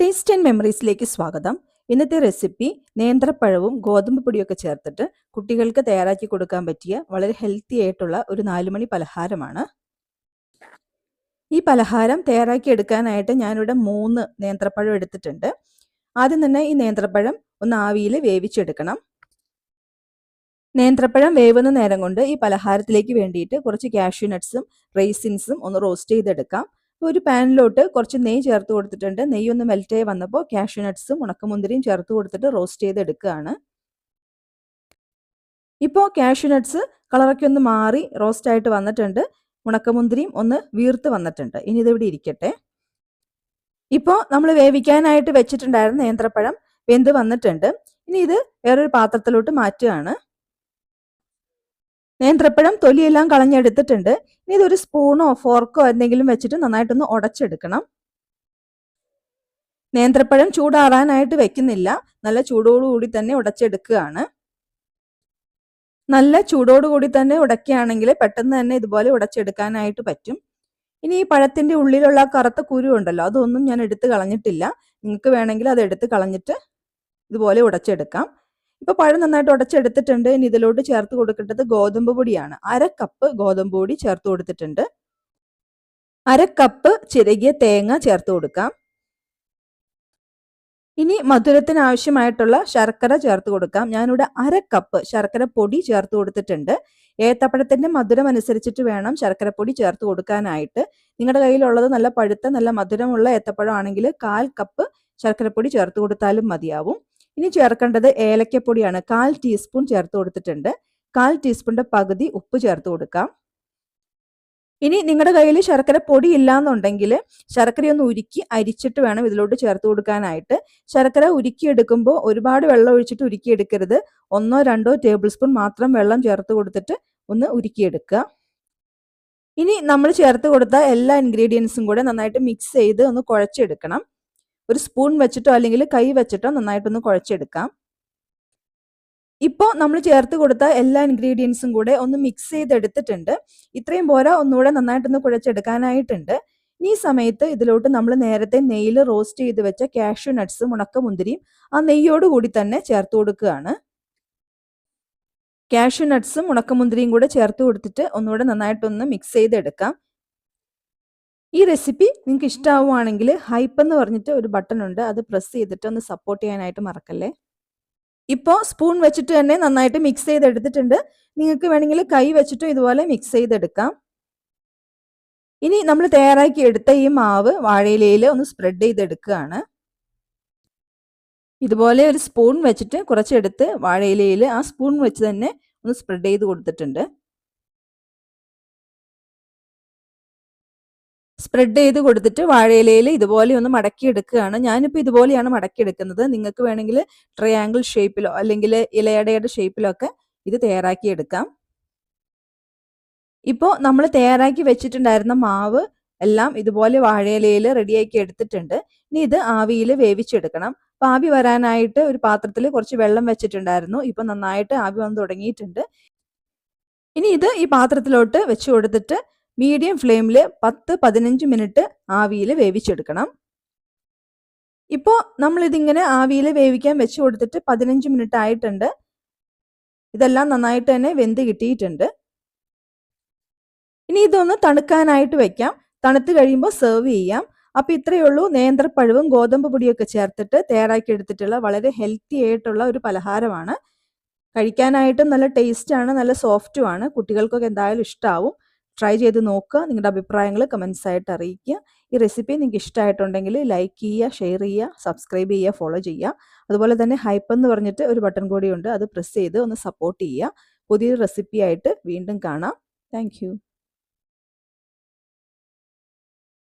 Taste and മെമ്മറീസിലേക്ക് സ്വാഗതം. ഇന്നത്തെ recipe നേന്ത്രപ്പഴവും ഗോതമ്പ് പൊടിയൊക്കെ ചേർത്തിട്ട് കുട്ടികൾക്ക് തയ്യാറാക്കി കൊടുക്കാൻ പറ്റിയ വളരെ ഹെൽത്തി ആയിട്ടുള്ള ഒരു നാലുമണി പലഹാരമാണ്. ഈ പലഹാരം തയ്യാറാക്കി എടുക്കാനായിട്ട് ഞാനിവിടെ മൂന്ന് നേന്ത്രപ്പഴം എടുത്തിട്ടുണ്ട്. ആദ്യം തന്നെ ഈ നേന്ത്രപ്പഴം ഒന്ന് ആവിയിൽ വേവിച്ചെടുക്കണം. നേന്ത്രപ്പഴം വേവുന്ന നേരം കൊണ്ട് ഈ പലഹാരത്തിലേക്ക് വേണ്ടിയിട്ട് കുറച്ച് കാഷ്യൂ നട്ട്സും റേസിൻസും ഒന്ന് റോസ്റ്റ് ചെയ്തെടുക്കാം. ഒരു പാനിലോട്ട് കുറച്ച് നെയ്യ് ചേർത്ത് കൊടുത്തിട്ടുണ്ട്. നെയ്യ് ഒന്ന് മെൽറ്റായി വന്നപ്പോൾ കാഷ്യൂ നട്ട്സും ഉണക്കമുന്തിരിയും ചേർത്ത് കൊടുത്തിട്ട് റോസ്റ്റ് ചെയ്തെടുക്കുകയാണ് ഇപ്പോൾ കാഷ്യൂ നട്ട്സ് കളറൊക്കെ ഒന്ന് മാറി റോസ്റ്റ് ആയിട്ട് വന്നിട്ടുണ്ട്. ഉണക്കമുന്തിരിയും ഒന്ന് വീർത്ത് വന്നിട്ടുണ്ട്. ഇനി ഇതിവിടെ ഇരിക്കട്ടെ. ഇപ്പോൾ നമ്മൾ വേവിക്കാനായിട്ട് വെച്ചിട്ടുണ്ടായിരുന്ന നേന്ത്രപ്പഴം വെന്ത് വന്നിട്ടുണ്ട്. ഇനി ഇത് വേറൊരു പാത്രത്തിലോട്ട് മാറ്റുകയാണ്. നേന്ത്രപ്പഴം തൊലിയെല്ലാം കളഞ്ഞെടുത്തിട്ടുണ്ട്. ഇനി ഇതൊരു സ്പൂണോ ഫോർക്കോ എന്തെങ്കിലും വെച്ചിട്ട് നന്നായിട്ടൊന്ന് ഉടച്ചെടുക്കണം. നേന്ത്രപ്പഴം ചൂടാറാനായിട്ട് വെക്കുന്നില്ല. നല്ല ചൂടോടുകൂടി തന്നെ ഉടച്ചെടുക്കുകയാണ്. നല്ല ചൂടോടുകൂടി തന്നെ ഉടക്കുകയാണെങ്കിൽ പെട്ടെന്ന് തന്നെ ഇതുപോലെ ഉടച്ചെടുക്കാനായിട്ട് പറ്റും. ഇനി ഈ പഴത്തിന്റെ ഉള്ളിലുള്ള കറുത്ത കുരു ഉണ്ടല്ലോ അതൊന്നും ഞാൻ എടുത്ത് കളഞ്ഞിട്ടില്ല. നിങ്ങൾക്ക് വേണമെങ്കിൽ അത് എടുത്ത് കളഞ്ഞിട്ട് ഇതുപോലെ ഉടച്ചെടുക്കാം. ഇപ്പൊ പഴം നന്നായിട്ട് ഉടച്ചെടുത്തിട്ടുണ്ട്. ഇനി ഇതിലോട്ട് ചേർത്ത് കൊടുക്കേണ്ടത് ഗോതമ്പ് പൊടിയാണ്. അര കപ്പ് ഗോതമ്പ് പൊടി ചേർത്ത് കൊടുത്തിട്ടുണ്ട്. അര കപ്പ് ചിരകിയ തേങ്ങ ചേർത്ത് കൊടുക്കാം. ഇനി മധുരത്തിന് ആവശ്യമായിട്ടുള്ള ശർക്കര ചേർത്ത് കൊടുക്കാം. ഞാനിവിടെ അര കപ്പ് ശർക്കര പൊടി ചേർത്ത് കൊടുത്തിട്ടുണ്ട്. ഏത്തപ്പഴത്തിന്റെ മധുരം അനുസരിച്ചിട്ട് വേണം ശർക്കരപ്പൊടി ചേർത്ത് കൊടുക്കാനായിട്ട്. നിങ്ങളുടെ കയ്യിലുള്ളത് നല്ല പഴുത്ത നല്ല മധുരമുള്ള ഏത്തപ്പഴം ആണെങ്കിൽ കാൽ കപ്പ് ശർക്കരപ്പൊടി ചേർത്ത് കൊടുത്താലും മതിയാവും. ഇനി ചേർക്കേണ്ടത് ഏലക്കപ്പൊടിയാണ്. കാൽ ടീസ്പൂൺ ചേർത്ത് കൊടുത്തിട്ടുണ്ട്. കാൽ ടീസ്പൂണിന്റെ പകുതി ഉപ്പ് ചേർത്ത് കൊടുക്കാം. ഇനി നിങ്ങളുടെ കയ്യിൽ ശർക്കര പൊടി ഇല്ലാന്നുണ്ടെങ്കിൽ ശർക്കരയൊന്ന് ഉരുക്കി അരിച്ചിട്ട് വേണം ഇതിലോട്ട് ചേർത്ത് കൊടുക്കാനായിട്ട്. ശർക്കര ഉരുക്കിയെടുക്കുമ്പോൾ ഒരുപാട് വെള്ളം ഒഴിച്ചിട്ട് ഉരുക്കിയെടുക്കരുത്. ഒന്നോ രണ്ടോ ടേബിൾ സ്പൂൺ മാത്രം വെള്ളം ചേർത്ത് കൊടുത്തിട്ട് ഒന്ന് ഉരുക്കിയെടുക്കുക. ഇനി നമ്മൾ ചേർത്ത് കൊടുത്ത എല്ലാ ഇൻഗ്രീഡിയൻസും കൂടെ നന്നായിട്ട് മിക്സ് ചെയ്ത് ഒന്ന് കുഴച്ചെടുക്കണം. ഒരു സ്പൂൺ വെച്ചിട്ടോ അല്ലെങ്കിൽ കൈ വെച്ചിട്ടോ നന്നായിട്ടൊന്ന് കുഴച്ചെടുക്കാം. ഇപ്പോൾ നമ്മൾ ചേർത്ത് കൊടുത്ത എല്ലാ ഇൻഗ്രീഡിയൻസും കൂടെ ഒന്ന് മിക്സ് ചെയ്തെടുത്തിട്ടുണ്ട്. ഇത്രയും പോരാ ഒന്നുകൂടെ നന്നായിട്ടൊന്ന് കുഴച്ചെടുക്കാനായിട്ടുണ്ട്. ഈ സമയത്ത് ഇതിലോട്ട് നമ്മൾ നേരത്തെ നെയ്യിൽ റോസ്റ്റ് ചെയ്ത് വെച്ച കാഷ്യൂ നട്ട്സും ഉണക്കമുന്തിരിയും ആ നെയ്യോട് കൂടി തന്നെ ചേർത്ത് കൊടുക്കുകയാണ്. കാഷ്യൂ നട്ട്സും ഉണക്കമുന്തിരിയും കൂടെ ചേർത്ത് കൊടുത്തിട്ട് ഒന്നുകൂടെ നന്നായിട്ടൊന്ന് മിക്സ് ചെയ്തെടുക്കാം. ഈ റെസിപ്പി നിങ്ങൾക്ക് ഇഷ്ടമാവുകയാണെങ്കിൽ ഹൈപ്പ് എന്ന് പറഞ്ഞിട്ട് ഒരു ബട്ടൺ ഉണ്ട്. അത് പ്രസ് ചെയ്തിട്ട് ഒന്ന് സപ്പോർട്ട് ചെയ്യാനായിട്ട് മറക്കല്ലേ? ഇപ്പോൾ സ്പൂൺ വെച്ചിട്ട് തന്നെ നന്നായിട്ട് മിക്സ് ചെയ്തെടുത്തിട്ടുണ്ട്. നിങ്ങൾക്ക് വേണമെങ്കിൽ കൈ വെച്ചിട്ടും ഇതുപോലെ മിക്സ് ചെയ്തെടുക്കാം. ഇനി നമ്മൾ തയ്യാറാക്കി എടുത്ത ഈ മാവ് വാഴയിലയിൽ ഒന്ന് സ്പ്രെഡ് ചെയ്തെടുക്കുകയാണ്. ഇതുപോലെ ഒരു സ്പൂൺ വെച്ചിട്ട് കുറച്ചെടുത്ത് വാഴയിലയിൽ ആ സ്പൂൺ വെച്ച് തന്നെ ഒന്ന് സ്പ്രെഡ് ചെയ്ത് കൊടുത്തിട്ടുണ്ട്. സ്പ്രെഡ് ചെയ്ത് കൊടുത്തിട്ട് വാഴയിലയിൽ ഇതുപോലെ ഒന്ന് മടക്കി എടുക്കുകയാണ്. ഞാനിപ്പോൾ ഇതുപോലെയാണ് മടക്കി എടുക്കുന്നത്. നിങ്ങൾക്ക് വേണമെങ്കിൽ ട്രയാങ്കിൾ ഷേപ്പിലോ അല്ലെങ്കിൽ ഇലയടയുടെ ഷേപ്പിലോ ഒക്കെ ഇത് തയ്യാറാക്കി എടുക്കാം. ഇപ്പോൾ നമ്മൾ തയ്യാറാക്കി വെച്ചിട്ടുണ്ടായിരുന്ന മാവ് എല്ലാം ഇതുപോലെ വാഴയിലയിൽ റെഡിയാക്കി എടുത്തിട്ടുണ്ട്. ഇനി ഇത് ആവിയിൽ വേവിച്ചെടുക്കണം. അപ്പം ആവി വരാനായിട്ട് ഒരു പാത്രത്തിൽ കുറച്ച് വെള്ളം വെച്ചിട്ടുണ്ടായിരുന്നു. ഇപ്പം നന്നായിട്ട് ആവി വന്ന് തുടങ്ങിയിട്ടുണ്ട്. ഇനി ഇത് ഈ പാത്രത്തിലോട്ട് വെച്ച് കൊടുത്തിട്ട് മീഡിയം ഫ്ലെയിമിൽ പത്ത് പതിനഞ്ച് മിനിറ്റ് ആവിയിൽ വേവിച്ചെടുക്കണം. ഇപ്പോൾ നമ്മളിതിങ്ങനെ ആവിയിൽ വേവിക്കാൻ വെച്ച് കൊടുത്തിട്ട് പതിനഞ്ച് മിനിറ്റ് ആയിട്ടുണ്ട്. ഇതെല്ലാം നന്നായിട്ട് തന്നെ വെന്ത് കിട്ടിയിട്ടുണ്ട്. ഇനി ഇതൊന്ന് തണുക്കാനായിട്ട് വെക്കാം. തണുത്ത് കഴിയുമ്പോൾ സെർവ് ചെയ്യാം. അപ്പോൾ ഇത്രയേ ഉള്ളൂ. നേന്ത്രപ്പഴവും ഗോതമ്പ് പൊടിയൊക്കെ ചേർത്തിട്ട് തയ്യാറാക്കി എടുത്തിട്ടുള്ള വളരെ ഹെൽത്തി ആയിട്ടുള്ള ഒരു പലഹാരമാണ്. കഴിക്കാനായിട്ടും നല്ല ടേസ്റ്റാണ് നല്ല സോഫ്റ്റുമാണ് കുട്ടികൾക്കൊക്കെ എന്തായാലും ഇഷ്ടമാവും ട്രൈ ചെയ്ത് നോക്കുക. നിങ്ങളുടെ അഭിപ്രായങ്ങൾ കമൻസ് ആയിട്ട് അറിയിക്കുക. ഈ റെസിപ്പി നിങ്ങൾക്ക് ഇഷ്ടമായിട്ടുണ്ടെങ്കിൽ ലൈക്ക് ചെയ്യുക ഷെയർ ചെയ്യുക സബ്സ്ക്രൈബ് ചെയ്യുക ഫോളോ ചെയ്യുക. അതുപോലെ തന്നെ ഹൈപ്പ് എന്ന് പറഞ്ഞിട്ട് ഒരു ബട്ടൺ കൂടിയുണ്ട് അത് പ്രസ് ചെയ്ത് ഒന്ന് സപ്പോർട്ട് ചെയ്യുക. പുതിയൊരു റെസിപ്പിയായിട്ട് വീണ്ടും കാണാം. താങ്ക്